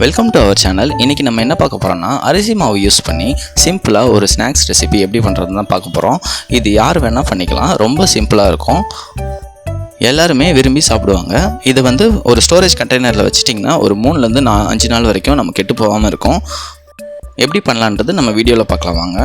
Welcome to our channel இன்றைக்கி நம்ம என்ன பார்க்க போகிறோம்னா அரிசி மாவு யூஸ் பண்ணி சிம்பிளாக ஒரு ஸ்நாக்ஸ் ரெசிபி எப்படி பண்ணுறதுன்னு தான் பார்க்க போகிறோம் இது யார் வேணால் பண்ணிக்கலாம். ரொம்ப சிம்பிளாக இருக்கும். எல்லாருமே விரும்பி சாப்பிடுவாங்க. இதை வந்து ஒரு ஸ்டோரேஜ் கண்டெய்னரில் வச்சுட்டிங்கன்னா ஒரு மூணுலேருந்து நான் அஞ்சு நாள் வரைக்கும் நம்ம கெட்டு போகாமல் இருக்கும். எப்படி பண்ணலான்றது நம்ம வீடியோவில் பார்க்கலாம். வாங்க.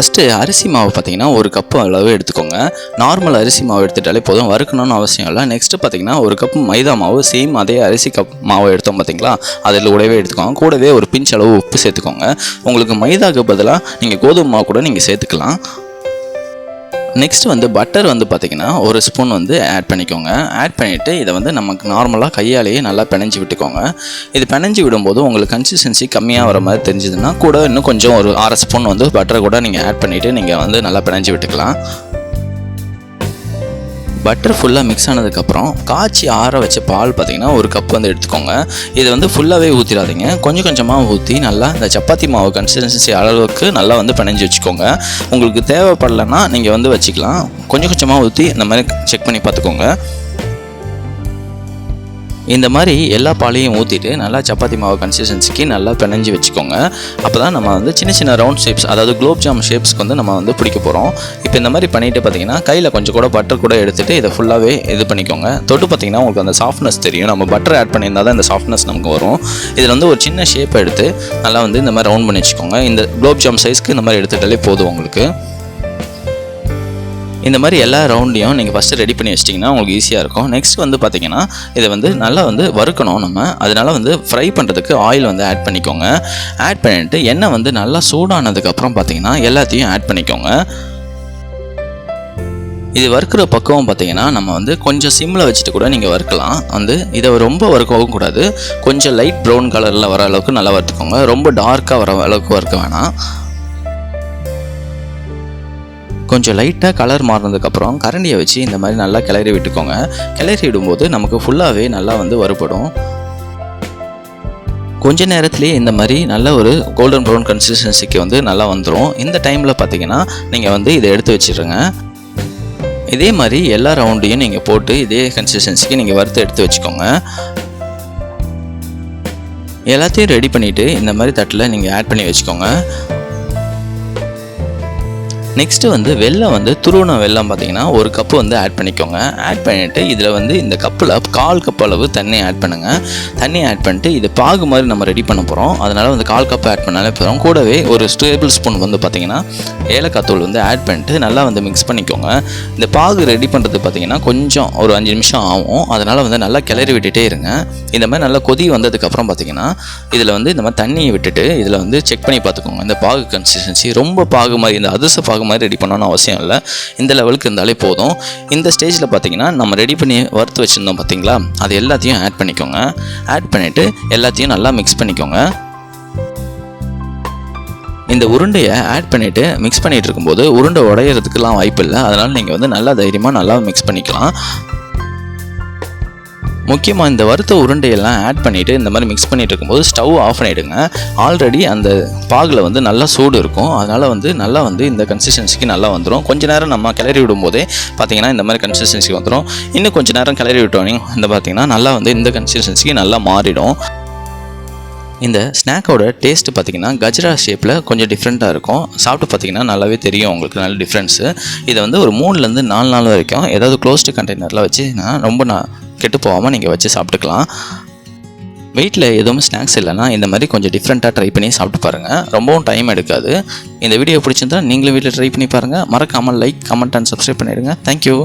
ஃபஸ்ட்டு அரிசி மாவு பார்த்தீங்கன்னா ஒரு கப்பு அளவு எடுத்துக்கோங்க. நார்மல் அரிசி மாவு எடுத்துட்டாலே போதும். வறுக்கணும்னு அவசியம் இல்லை. நெக்ஸ்ட்டு பார்த்தீங்கன்னா ஒரு கப் மைதா மாவு சேம் அதே அரிசி கப் மாவு எடுத்தோம் பார்த்தீங்களா? அதில் கூடவே எடுத்துக்கோங்க. கூடவே ஒரு பிஞ்ச் அளவு உப்பு சேர்த்துக்கோங்க. உங்களுக்கு மைதாக்கு பதிலாக நீங்கள் கோதுமை மாவு கூட நீங்கள் சேர்த்துக்கலாம். நெக்ஸ்ட் வந்து பட்டர் வந்து பார்த்திங்கன்னா ஒரு ஸ்பூன் வந்து ஆட் பண்ணிக்கோங்க. ஆட் பண்ணிவிட்டு இதை வந்து நமக்கு நார்மலாக கையாலேயே நல்லா பிணைஞ்சு விட்டுக்கோங்க. இது பிணைஞ்சு விடும்போது உங்களுக்கு கன்சிஸ்டன்சி கம்மியாக வர மாதிரி தெரிஞ்சதுன்னா கூட இன்னும் கொஞ்சம் ஒரு அரை ஸ்பூன் வந்து பட்டரை கூட நீங்கள் ஆட் பண்ணிவிட்டு நீங்கள் வந்து நல்லா பிணைஞ்சு விட்டுக்கலாம். பட்டர் ஃபுல்லாக மிக்ஸ் ஆனதுக்கப்புறம் காய்ச்சி ஆற வச்ச பால் பார்த்தீங்கன்னா ஒரு கப் வந்து எடுத்துக்கோங்க. இதை வந்து ஃபுல்லாகவே ஊற்றிடாதீங்க கொஞ்சம் கொஞ்சமாக ஊற்றி நல்லா இந்த சப்பாத்தி மாவு கன்சிஸ்டன்சி அளவுக்கு நல்லா வந்து பிணைஞ்சு வச்சுக்கோங்க. உங்களுக்கு தேவைப்படலைன்னா நீங்கள் வந்து வச்சுக்கலாம். கொஞ்சம் கொஞ்சமாக ஊற்றி இந்த மாதிரி செக் பண்ணி பார்த்துக்கோங்க. இந்த மாதிரி எல்லா பாலையும் ஊற்றிட்டு நல்லா சப்பாத்தி மாவு கன்சிஸ்டன்சிக்கு நல்லா பிணைஞ்சு வச்சுக்கோங்க. அப்போ தான் நம்ம வந்து சின்ன சின்ன ரவுண்ட் ஷேப்ஸ் அதாவது குலோப் ஜாம் ஷேப்ஸ்க்கு வந்து நம்ம வந்து பிடிக்க போகிறோம் இப்போ இந்த மாதிரி பண்ணிட்டு பார்த்தீங்கன்னா கையில் கொஞ்சம் கூட பட்டர் கூட எடுத்துகிட்டு இதை ஃபுல்லாகவே இது பண்ணிக்கோங்க. தொட்டு பார்த்தீங்கன்னா உங்களுக்கு அந்த சாஃப்ட்னஸ் தெரியும். நம்ம பட்டர் ஆட் பண்ணியிருந்தால் தான் இந்த சாஃப்ட்னஸ் நமக்கு வரும். இதில் வந்து ஒரு சின்ன ஷேப் எடுத்து நல்லா வந்து இந்த மாதிரி ரவுண்ட் பண்ணி வச்சுக்கோங்க. இந்த குலோப் ஜாம் சைஸ்க்கு இந்த மாதிரி எடுத்துட்டாலே போதும் உங்களுக்கு. இந்த மாதிரி எல்லா ரவுண்டையும் நீங்கள் ஃபஸ்ட்டு ரெடி பண்ணி வச்சிட்டிங்கன்னா உங்களுக்கு ஈஸியாக இருக்கும். நெக்ஸ்ட் வந்து பார்த்தீங்கன்னா இதை வந்து நல்லா வந்து வறுக்கணும் நம்ம. அதனால் வந்து ஃப்ரை பண்ணுறதுக்கு ஆயில் வந்து ஆட் பண்ணிக்கோங்க. ஆட் பண்ணிட்டு எண்ணெய் வந்து நல்லா சூடானதுக்கப்புறம் பார்த்தீங்கன்னா எல்லாத்தையும் ஆட் பண்ணிக்கோங்க. இது வறுக்கிற பக்குவம் பார்த்தீங்கன்னா நம்ம வந்து கொஞ்சம் சிம்மில் வச்சுட்டு கூட நீங்கள் வறுக்கலாம். வந்து இதை ரொம்ப வறுக்கவும் கூடாது. கொஞ்சம் லைட் ப்ரௌன் கலரில் வர அளவுக்கு நல்லா வறுத்துக்கோங்க. ரொம்ப டார்க்காக வர அளவுக்கு வறுக்க வேணாம். கொஞ்சம் லைட்டாக கலர் மாறினதுக்கப்புறம் கரண்டியை வச்சு இந்த மாதிரி நல்லா கிளறி விட்டுக்கோங்க. கிளறி விடும்போது நமக்கு ஃபுல்லாகவே நல்லா வந்து வறுபடும். கொஞ்ச நேரத்துலேயே இந்த மாதிரி நல்ல ஒரு கோல்டன் ப்ரௌன் கன்சிஸ்டன்சிக்கு வந்து நல்லா வந்துடும் இந்த டைமில் பார்த்தீங்கன்னா நீங்கள் வந்து இதை எடுத்து வச்சிடுங்க இதே மாதிரி எல்லா ரவுண்டையும் நீங்கள் போட்டு இதே கன்சிஸ்டன்சிக்கு நீங்கள் வறுத்து எடுத்து வச்சுக்கோங்க. எல்லாத்தையும் ரெடி பண்ணிவிட்டு இந்த மாதிரி தட்டில் நீங்கள் ஆட் பண்ணி வச்சுக்கோங்க. நெக்ஸ்ட்டு வந்து வெள்ளம் வந்து துருவண வெல்லம் பார்த்தீங்கன்னா ஒரு கப்பு வந்து ஆட் பண்ணிக்கோங்க. ஆட் பண்ணிவிட்டு இதில் வந்து இந்த கப்பில் கால் கப் அளவு தண்ணி ஆட் பண்ணுங்கள் தண்ணி ஆட் பண்ணிட்டு இது பாகு மாதிரி நம்ம ரெடி பண்ண போகிறோம் அதனால் வந்து கால் கப் ஆட் பண்ணாலே போகிறோம் கூடவே ஒரு டேபிள் ஸ்பூன் வந்து பார்த்திங்கன்னா ஏலக்காய் தூள் வந்து ஆட் பண்ணிட்டு நல்லா வந்து மிக்ஸ் பண்ணிக்கோங்க. இந்த பாகு ரெடி பண்ணுறது பார்த்திங்கன்னா கொஞ்சம் ஒரு அஞ்சு நிமிஷம் ஆகும். அதனால் வந்து நல்லா கிளறி விட்டுட்டே இருங்க. இந்த மாதிரி நல்லா கொதி வந்ததுக்கப்புறம் பார்த்தீங்கன்னா இதில் வந்து இந்த மாதிரி தண்ணியை விட்டுட்டு இதில் வந்து செக் பண்ணி பார்த்துக்கோங்க. இந்த பாகு கன்சிஸ்டன்சி ரொம்ப பாகு மாதிரி இந்த அதிர்ச பாகு மாதிரி ரெடி பண்ணணும்னு அவசியம் இல்லை. இந்த லெவலுக்கு இருந்தாலே போதும். இந்த ஸ்டேஜில் பார்த்தீங்கன்னா நம்ம ரெடி பண்ணி வறுத்து வச்சுருந்தோம் பார்த்தீங்களா அது எல்லாத்தையும் ஆட் பண்ணிக்கோங்க. ஆட் பண்ணிவிட்டு எல்லாத்தையும் நல்லா மிக்ஸ் பண்ணிக்கோங்க. இந்த உருண்டையை ஆட் பண்ணிவிட்டு மிக்ஸ் பண்ணிகிட்டு இருக்கும்போது உருண்டை உடையிறதுக்கெலாம் வாய்ப்பு இல்லை. அதனால் நீங்கள் வந்து நல்லா தைரியமாக நல்லா மிக்ஸ் பண்ணிக்கலாம். முக்கியமாக இந்த வறுத்த உருண்டையெல்லாம் ஆட் பண்ணிவிட்டு இந்த மாதிரி மிக்ஸ் பண்ணிட்டு இருக்கும்போது ஸ்டவ் ஆஃப் பண்ணிவிடுங்க ஆல்ரெடி அந்த பாகில் வந்து நல்லா சூடு இருக்கும். அதனால் வந்து நல்லா வந்து இந்த கன்சிஸ்டன்சிக்கு நல்லா வந்துடும் கொஞ்ச நேரம் நம்ம கிளறி விடும்போதே பார்த்திங்கன்னா இந்த மாதிரி கன்சிஸ்டன்சி வந்துடும் இன்னும் கொஞ்சம் நேரம் கிளறி விட்டோன்னே இந்த பார்த்திங்கன்னா நல்லா வந்து இந்த கன்சிஸ்டன்சிக்கு நல்லா மாறிடும். இந்த ஸ்நாக்கோட டேஸ்ட்டு பார்த்தீங்கன்னா கஜ்ரா ஷேப்பில் கொஞ்சம் டிஃப்ரெண்ட்டாக இருக்கும். சாப்பிட்டு பார்த்தீங்கன்னா நல்லாவே தெரியும் உங்களுக்கு நல்ல டிஃப்ரென்ஸு இதை வந்து ஒரு மூணுலேருந்து நாலு நாள் வரைக்கும் ஏதாவது க்ளோஸ்டு கண்டெய்னரில் வச்சுன்னா ரொம்ப நான் கெட்டு போகாமல் நீங்கள் வச்சு சாப்பிட்டுக்கலாம். வீட்டில் எதுவும் ஸ்நாக்ஸ் இல்லைன்னா இந்த மாதிரி கொஞ்சம் டிஃப்ரெண்ட்டாக ட்ரை பண்ணி சாப்பிட்டு பாருங்கள் ரொம்பவும் டைம் எடுக்காது. இந்த வீடியோ பிடிச்சிருந்தா நீங்களும் வீட்டில் ட்ரை பண்ணி பாருங்கள் மறக்காமல் லைக் கமெண்ட் அண்ட் சப்ஸ்கிரைப் பண்ணிடுங்க. Thank you